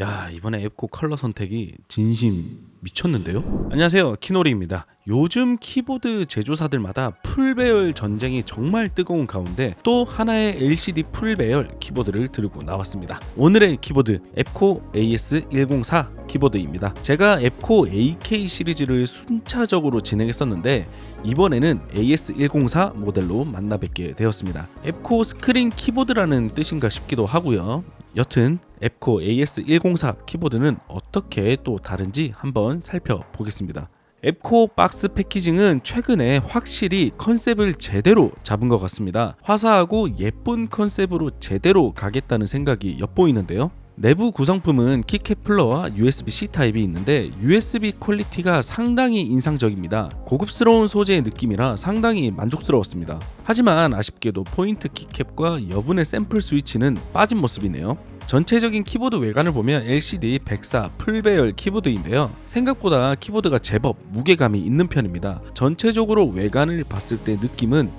야 이번에 앱코 컬러 선택이 진심 미쳤는데요? 안녕하세요 키노리입니다 요즘 키보드 제조사들마다 풀배열 전쟁이 정말 뜨거운 가운데 또 하나의 LCD 풀배열 키보드를 들고 나왔습니다 오늘의 키보드 앱코 AS104 키보드입니다 제가 앱코 AK 시리즈를 순차적으로 진행했었는데 이번에는 AS104 모델로 만나 뵙게 되었습니다. 앱코 스크린 키보드라는 뜻인가 싶기도 하고요. 여튼 앱코 AS104 키보드는 어떻게 또 다른지 한번 살펴보겠습니다. 앱코 박스 패키징은 최근에 확실히 컨셉을 제대로 잡은 것 같습니다. 화사하고 예쁜 컨셉으로 제대로 가겠다는 생각이 엿보이는데요. 내부 구성품은 키캡 플러와 USB-C 타입이 있는데 USB 퀄리티가 상당히 인상적입니다. 고급스러운 소재의 느낌이라 상당히 만족스러웠습니다. 하지만 아쉽게도 포인트 키캡과 여분의 샘플 스위치는 빠진 모습이네요. 전체적인 키보드 외관을 보면 LCD 104 풀배열 키보드인데요. 생각보다 키보드가 제법 무게감이 있는 편입니다. 전체적으로 외관을 봤을 때 느낌은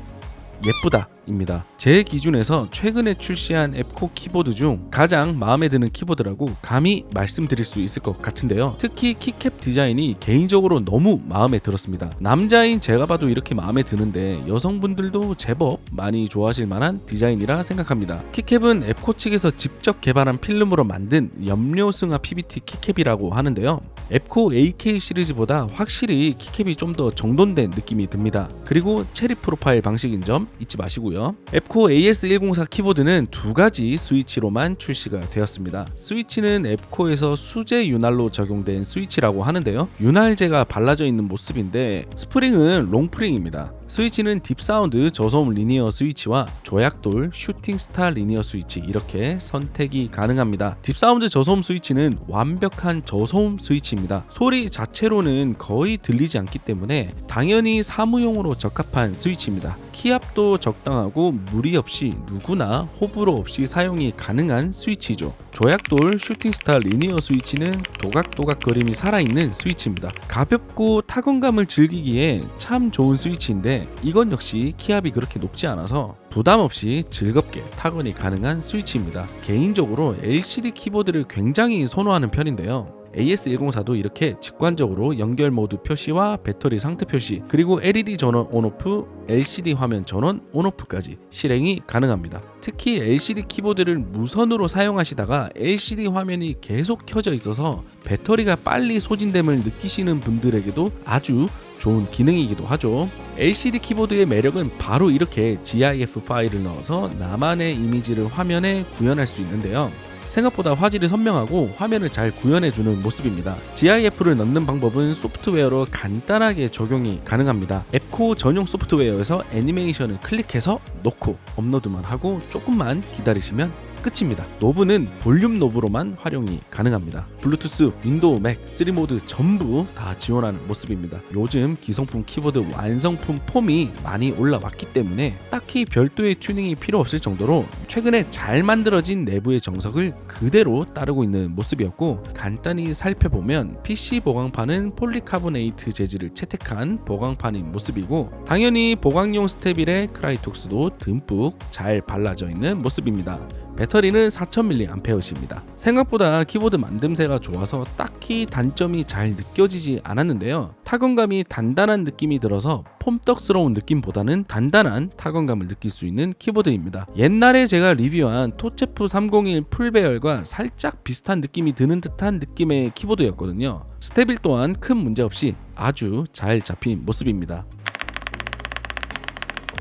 예쁘다 입니다. 제 기준에서 최근에 출시한 앱코 키보드 중 가장 마음에 드는 키보드라고 감히 말씀드릴 수 있을 것 같은데요. 특히 키캡 디자인이 개인적으로 너무 마음에 들었습니다. 남자인 제가 봐도 이렇게 마음에 드는데 여성분들도 제법 많이 좋아하실 만한 디자인이라 생각합니다. 키캡은 앱코 측에서 직접 개발한 필름으로 만든 염료승화 PBT 키캡이라고 하는데요. 앱코 AK 시리즈보다 확실히 키캡이 좀 더 정돈된 느낌이 듭니다. 그리고 체리 프로파일 방식인 점 잊지 마시고요. 앱코 AS104 키보드는 두 가지 스위치로만 출시가 되었습니다. 스위치는 앱코에서 수제 윤활로 적용된 스위치라고 하는데요. 윤활제가 발라져 있는 모습인데 스프링은 롱프링입니다. 스위치는 딥사운드 저소음 리니어 스위치와 조약돌 슈팅 스타 리니어 스위치 이렇게 선택이 가능합니다. 딥사운드 저소음 스위치는 완벽한 저소음 스위치입니다. 소리 자체로는 거의 들리지 않기 때문에 당연히 사무용으로 적합한 스위치입니다. 키압도 적당하고 무리 없이 누구나 호불호 없이 사용이 가능한 스위치죠. 조약돌 슈팅스타 리니어 스위치는 도각도각 거림이 살아있는 스위치입니다. 가볍고 타건감을 즐기기에 참 좋은 스위치인데 이건 역시 키압이 그렇게 높지 않아서 부담 없이 즐겁게 타건이 가능한 스위치입니다. 개인적으로 LCD 키보드를 굉장히 선호하는 편인데요. AS104도 이렇게 직관적으로 연결 모드 표시와 배터리 상태 표시 그리고 LED 전원 온오프, LCD 화면 전원 온오프까지 실행이 가능합니다. 특히 LCD 키보드를 무선으로 사용하시다가 LCD 화면이 계속 켜져 있어서 배터리가 빨리 소진됨을 느끼시는 분들에게도 아주 좋은 기능이기도 하죠. LCD 키보드의 매력은 바로 이렇게 GIF 파일을 넣어서 나만의 이미지를 화면에 구현할 수 있는데요. 생각보다 화질이 선명하고 화면을 잘 구현해주는 모습입니다. GIF를 넣는 방법은 소프트웨어로 간단하게 적용이 가능합니다. 앱코 전용 소프트웨어에서 애니메이션을 클릭해서 넣고 업로드만 하고 조금만 기다리시면 끝입니다. 노브는 볼륨 노브로만 활용이 가능합니다. 블루투스, 윈도우, 맥, 3모드 전부 다 지원하는 모습입니다. 요즘 기성품 키보드 완성품 폼이 많이 올라왔기 때문에 딱히 별도의 튜닝이 필요 없을 정도로 최근에 잘 만들어진 내부의 정석을 그대로 따르고 있는 모습이었고 간단히 살펴보면 PC 보강판은 폴리카보네이트 재질을 채택한 보강판인 모습이고 당연히 보강용 스테빌의 크라이톡스도 듬뿍 잘 발라져 있는 모습입니다. 배터리는 4000mAh입니다. 생각보다 키보드 만듦새가 좋아서 딱히 단점이 잘 느껴지지 않았는데요. 타건감이 단단한 느낌이 들어서 폼떡스러운 느낌보다는 단단한 타건감을 느낄 수 있는 키보드입니다. 옛날에 제가 리뷰한 토체프 301 풀배열과 살짝 비슷한 느낌이 드는 듯한 느낌의 키보드였거든요. 스테빌 또한 큰 문제 없이 아주 잘 잡힌 모습입니다.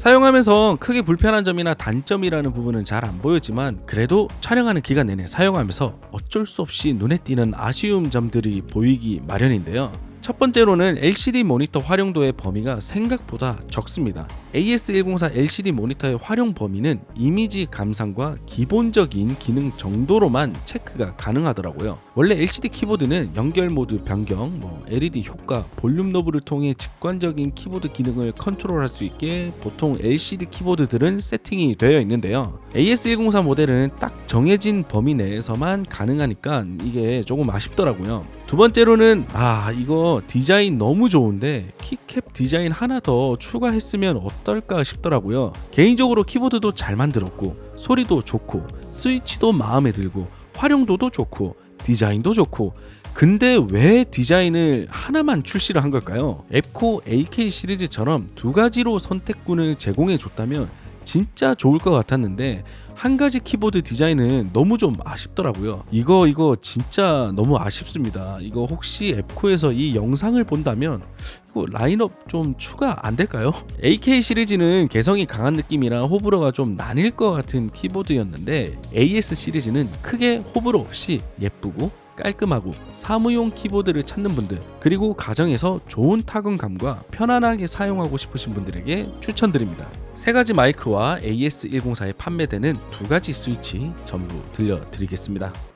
사용하면서 크게 불편한 점이나 단점이라는 부분은 잘 안 보였지만 그래도 촬영하는 기간 내내 사용하면서 어쩔 수 없이 눈에 띄는 아쉬운 점들이 보이기 마련인데요. 첫 번째로는 LCD 모니터 활용도의 범위가 생각보다 적습니다. AS104 LCD 모니터의 활용 범위는 이미지 감상과 기본적인 기능 정도로만 체크가 가능하더라고요. 원래 LCD 키보드는 연결 모드 변경, 뭐 LED 효과, 볼륨 노브를 통해 직관적인 키보드 기능을 컨트롤할 수 있게 보통 LCD 키보드들은 세팅이 되어 있는데요. AS104 모델은 딱 정해진 범위 내에서만 가능하니까 이게 조금 아쉽더라고요. 두 번째로는 아 이거 디자인 너무 좋은데 키캡 디자인 하나 더 추가했으면 어떨까 싶더라고요. 개인적으로 키보드도 잘 만들었고 소리도 좋고 스위치도 마음에 들고 활용도도 좋고 디자인도 좋고 근데 왜 디자인을 하나만 출시를 한 걸까요? 앱코 AK 시리즈처럼 두 가지로 선택군을 제공해 줬다면 진짜 좋을 것 같았는데 한 가지 키보드 디자인은 너무 좀 아쉽더라고요. 이거 이거 진짜 너무 아쉽습니다. 이거 혹시 앱코에서 이 영상을 본다면 이거 라인업 좀 추가 안 될까요? AK 시리즈는 개성이 강한 느낌이라 호불호가 좀 나뉠 것 같은 키보드였는데 AS 시리즈는 크게 호불호 없이 예쁘고 깔끔하고 사무용 키보드를 찾는 분들 그리고 가정에서 좋은 타건감과 편안하게 사용하고 싶으신 분들에게 추천드립니다. 세 가지 마이크와 AS104에 판매되는 두 가지 스위치 전부 들려드리겠습니다.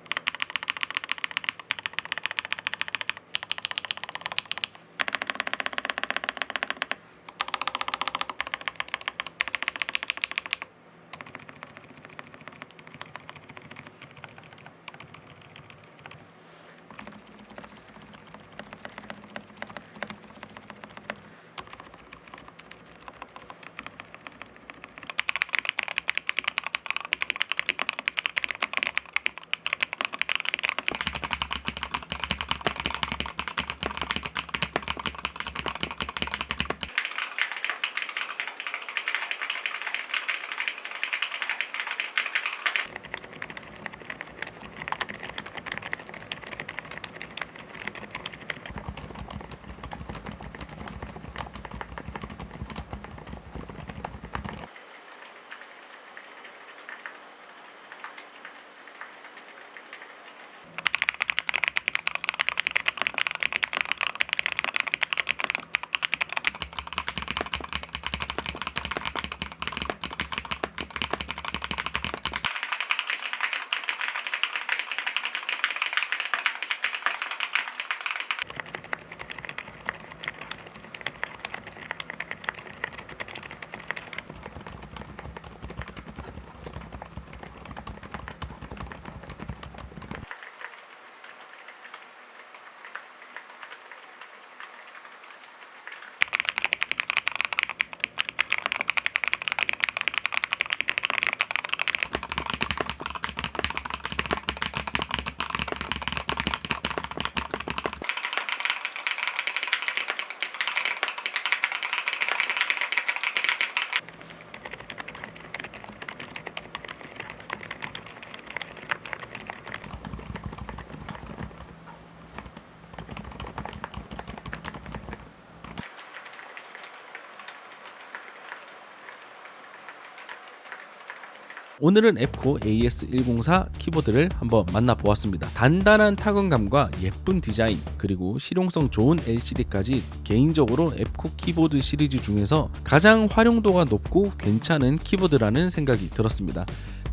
오늘은 앱코 AS104 키보드를 한번 만나보았습니다. 단단한 타건감과 예쁜 디자인 그리고 실용성 좋은 LCD까지 개인적으로 앱코 키보드 시리즈 중에서 가장 활용도가 높고 괜찮은 키보드라는 생각이 들었습니다.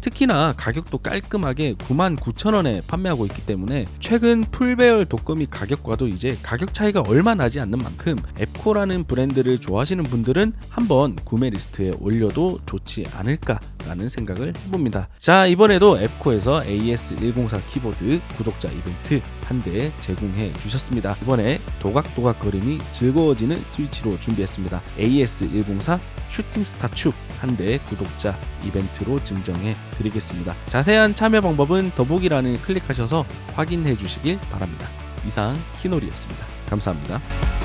특히나 가격도 깔끔하게 99,000원에 판매하고 있기 때문에 최근 풀배열 독거미 가격과도 이제 가격 차이가 얼마 나지 않는 만큼 앱코라는 브랜드를 좋아하시는 분들은 한번 구매 리스트에 올려도 좋지 않을까 라는 생각을 해봅니다. 자 이번에도 앱코에서 AS104 키보드 구독자 이벤트 한 대 제공해 주셨습니다. 이번에 도각도각거림이 즐거워지는 스위치로 준비했습니다. AS104 슈팅스타 축한 대 구독자 이벤트로 증정해 드리겠습니다. 자세한 참여 방법은 더보기란을 클릭하셔서 확인해 주시길 바랍니다. 이상 키놀이였습니다. 감사합니다.